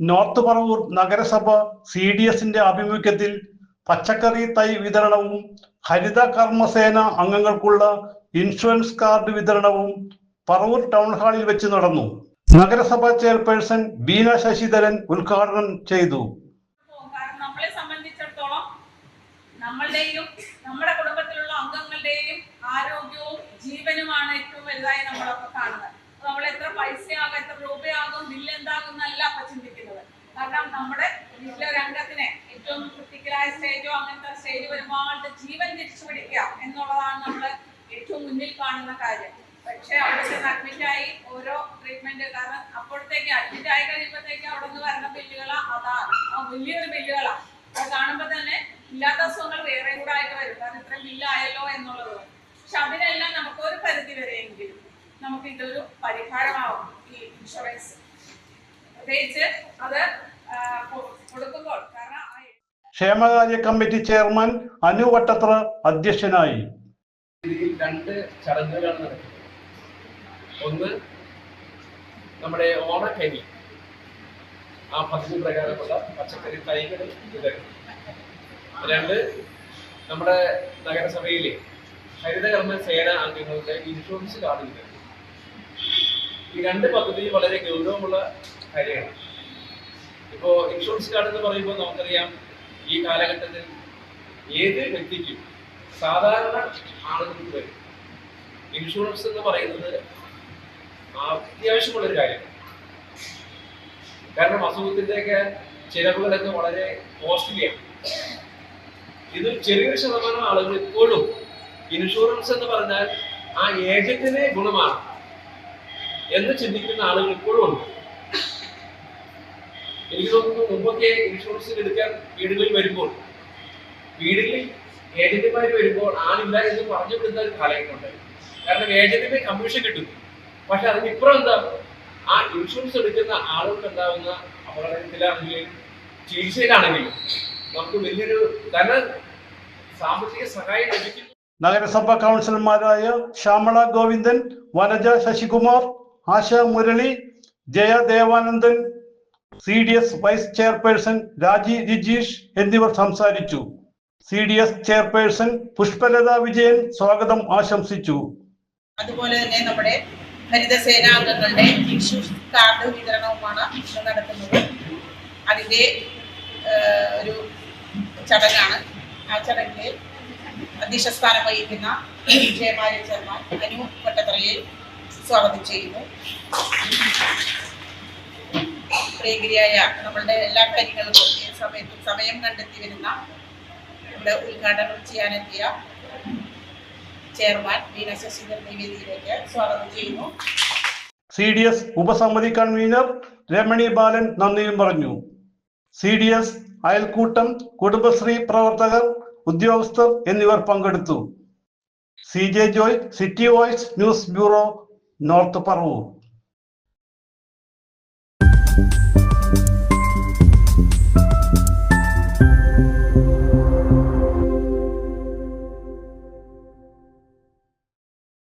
North Paravur നഗരസഭ C D എസിന്റെ ആഭിമുഖ്യത്തിൽ പച്ചക്കറി തൈ വിതരണവും ഹരിത കർമ്മസേന അംഗങ്ങൾക്കുള്ള ഇൻഷുറൻസ് കാർഡ് വിതരണവും പറവൂർ ടൗൺ ഹാളിൽ വെച്ച് നടന്നു. നഗരസഭ ചെയർപേഴ്സൺ ബീന ശശിധരൻ ഉദ്ഘാടനം ചെയ്തു. നമ്മളെ സംബന്ധിച്ചിടത്തോളം നമ്മളുടെയും നമ്മുടെ കുടുംബത്തിലുള്ള അംഗങ്ങളുടെയും ആരോഗ്യവും ജീവനുമാണ് ഏറ്റവും വലുതായി നമ്മളൊക്കെ കാണുന്നത്. നമ്മൾ എത്ര പൈസയാകും എത്ര രൂപയാകും ബില്ല് എന്താകും എന്നല്ല അപ്പൊ ചിന്തിക്കുന്നത് നമ്മുടെ വീട്ടിലെ ഏറ്റവും ക്രിട്ടിക്കലായ സ്റ്റേജോ അങ്ങനത്തെ സ്റ്റേജ് വരുമ്പോൾ ആളുടെ ജീവൻ തിരിച്ചു പിടിക്കുക എന്നുള്ളതാണ് നമ്മൾ ഏറ്റവും മുന്നിൽ കാണുന്ന കാര്യം. പക്ഷെ അവിടെ ചെന്ന് അഡ്മിറ്റായി ഓരോ ട്രീറ്റ്മെന്റ് കാരണം അപ്പോഴത്തേക്ക് അഡ്മിറ്റ് ആയി കഴിയുമ്പോഴത്തേക്ക് അവിടെ നിന്ന് വരുന്ന ബില്ലുകളാ അതാണ് ആ വലിയൊരു ബില്ലുകളാ അത് കാണുമ്പോൾ തന്നെ ഇല്ലാത്ത അസുഖങ്ങൾ വേറെ കൂടെ ആയിട്ട് വരും. കാരണം ഇത്രയും ബില്ലായല്ലോ എന്നുള്ളത്. പക്ഷെ അതിനെല്ലാം നമുക്ക് ഒരു പരിധി വരെയെങ്കിലും നമുക്ക് ഇതൊരു പരിഹാരമാവും ഈ ഇൻഷുറൻസ് പ്രത്യേകിച്ച് അത് ക്ഷേമകാര്യ കമ്മിറ്റി ചെയർമാൻ അനു വട്ടത്ര അധ്യക്ഷനായി. രണ്ട് ചടങ്ങുകളാണ് നടക്കുന്നത്. ഒന്ന് നമ്മുടെ ഓണക്കനി. ആ പദ്ധതി പ്രകാരമുള്ള പച്ചക്കറി തൈകൾ വിതരണം. രണ്ട് നമ്മുടെ നഗരസഭയിലെ ഹരിതകർമ്മ സേന അംഗങ്ങളുടെ ഇൻഷുറൻസ് കാർഡ് വിതരണം. ഈ രണ്ട് പദ്ധതി വളരെ ഗൗരവമുള്ള കാര്യമാണ് ഇപ്പോൾ ഇൻഷുറൻസ് കാർഡ് എന്ന് പറയുമ്പോൾ നമുക്കറിയാം ഈ കാലഘട്ടത്തിൽ ഏത് വ്യക്തിക്കും സാധാരണ ആളുകൾക്ക് വരും ഇൻഷുറൻസ് എന്ന് പറയുന്നത് അത്യാവശ്യമുള്ളൊരു കാര്യമാണ്. കാരണം അസുഖത്തിന്റെയൊക്കെ ചിലവുകളൊക്കെ വളരെ കോസ്റ്റ്ലിയാണ് ഇത് ചെറിയൊരു ശതമാനം ആളുകൾ ഇപ്പോഴും ഇൻഷുറൻസ് എന്ന് പറഞ്ഞാൽ ആ ഏജന്റിനെ ഗുണമാണ് എന്ന് ചിന്തിക്കുന്ന ആളുകൾ ഇപ്പോഴും ഉണ്ട്. എനിക്ക് തോന്നുന്നു മുമ്പൊക്കെ ഇൻഷുറൻസ് എടുക്കാൻ വീടുകളിൽ വരുമ്പോൾ വീടുകളിൽ ഏജന്റുമാർ വരുമ്പോൾ ആളില്ല എന്ന് പറഞ്ഞു വിടുന്ന ഒരു കാരണം ഏജന്റിന് കമ്മീഷൻ കിട്ടും. പക്ഷെ അതിന് ഇപ്പുറം എന്താ? ആ ഇൻഷുറൻസ് എടുക്കുന്ന ആളുകൾക്ക് ഉണ്ടാവുന്ന അപകടത്തിലാണെങ്കിലും ചികിത്സയിലാണെങ്കിലും നമുക്ക് വലിയൊരു ധന സാമ്പത്തിക സഹായം ലഭിക്കും നഗരസഭാ കൗൺസിലർമാരായ Shyamala Govindan Vanaja Sasikumar Asha Murali Jaya Devanandan C D S vice chairperson Raji Rajeesh എന്നിവർ സംസാരിച്ചു. C D S chairperson Pushpalatha Vijayan സ്വാഗതം ആശംസിച്ചു. അതുപോലെ തന്നെ നമ്മുടെ ഹരിതസേനാംഗങ്ങളുടെ കാർഡ് വിതരണവുമാണ് നടക്കുന്നത്. അതിന്റെ ഒരു ചടങ്ങാണ്. ആ ചടങ്ങിൽ അധ്യക്ഷ സ്ഥാനം വഹിക്കുന്ന ജയമായ ചെയർമാൻ അനു പട്ടത്തറയെ സ്വാഗതം ചെയ്യുന്നു. പ്രിയഗിരിയായ നമ്മളുടെ എല്ലാ കാര്യങ്ങൾക്കും ഈ സമയത്തും സമയം കണ്ടെത്തി വരുന്ന നമ്മുടെ ഉദ്ഘാടനം ചെയ്യാനെത്തിയ ചെയർമാൻ വീണ ശശിധർ നിവേദിയിലേക്ക് സ്വാഗതം ചെയ്യുന്നു. സി ഡി എസ് ഉപസമിതി കൺവീനർ രമണി ബാലൻ നന്ദിയും പറഞ്ഞു. സി ഡി എസ് അയൽക്കൂട്ടം കുടുംബശ്രീ പ്രവർത്തകർ ഉദ്യോഗസ്ഥർ എന്നിവർ പങ്കെടുത്തു. C J Joy City Voice News Bureau North Paravur.